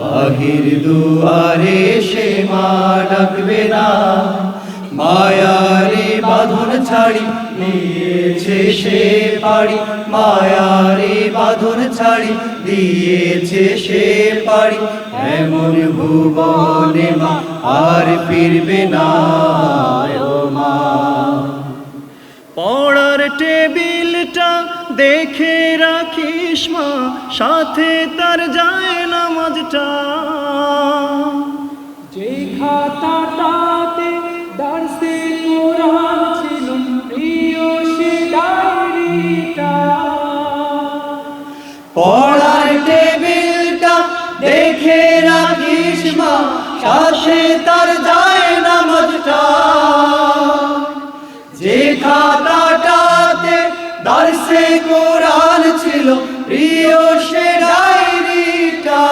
বাহির দুয়ারে সে মা ডাকবে না। মায়ারে বাঁধন ছাড়ি, দিয়েছে সে পাড়ি। মায়ারে বাঁধন ছাড়ি, দিয়েছে সে পাড়ি। এমন ভুবনে মা আর ফিরবে না ও মা। সাথে তার যায় নামাজটা। যে খাতাটাতে দার্সে কোরআন ছিল প্রিয় সে ডায়েরিটা। পড়ার টেবিলটা দেখে রাখিস মা সাথে তার যায় নামাজটা। যে খাতাটাতে দার্সে কোরআন ছিল প্রিয় সে ডায়েরিটা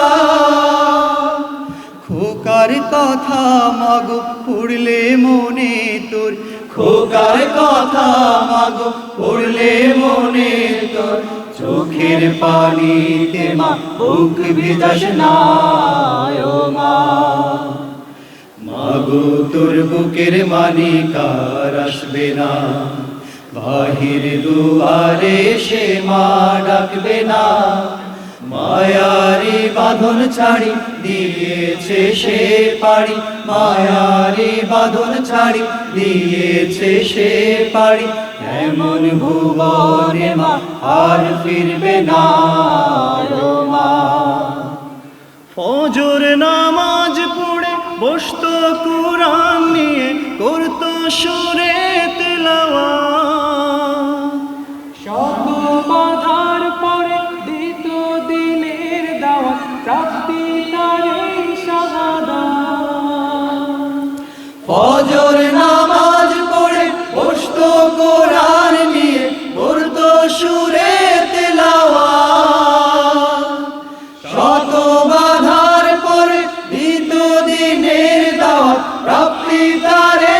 খোকার কথা মাগো পড়লে মনে তোর, খোকার কথা মাগো পড়লে মনে তোর, চোখের পানিতে মা বুক ভিজাস না মা। মাগো তোর বুকের মানিকার আসবে না। বাহির দুয়ারে সে মা ডাকবে না। মায়ারি বাঁধন ছাড়ি, দিয়েছে সে পাড়ি। মায়ারি বাঁধন ছাড়ি, দিয়েছে সে পাড়ি। এমন ভুবনে মা আর ফিরবে না। প্রাপ্তি তারে নামাজ পড়ে নিয়ে তেলাওয়া পরে প্রাপ্তি তারে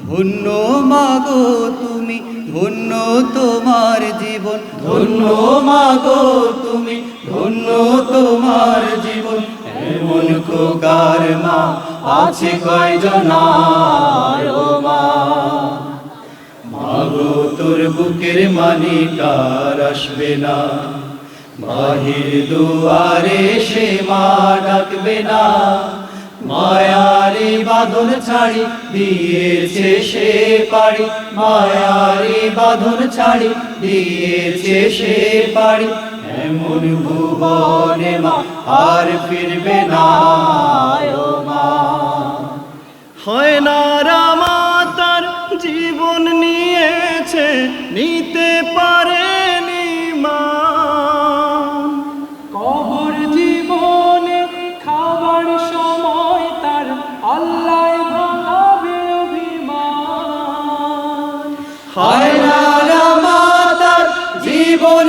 ধন্য মাগো তুমি ধন্য তোমার ধন্য মাগো তুমি, ধন্য তোমার জীবন। এমন কোকার মা, আছে কয়জন ও মা মাগো তোর বুকের মানিকার আসবে না। বাহির দুয়ারে সে মা ডাকবে না। মায়ারি বাঁধন ছাড়ি, দিয়েছে সে পাড়ি। মায়ারে বাঁধন ছাড়ি, দিয়েছে সে পাড়ি। এমন ভুবনে মা আর ফিরবে না। জীবন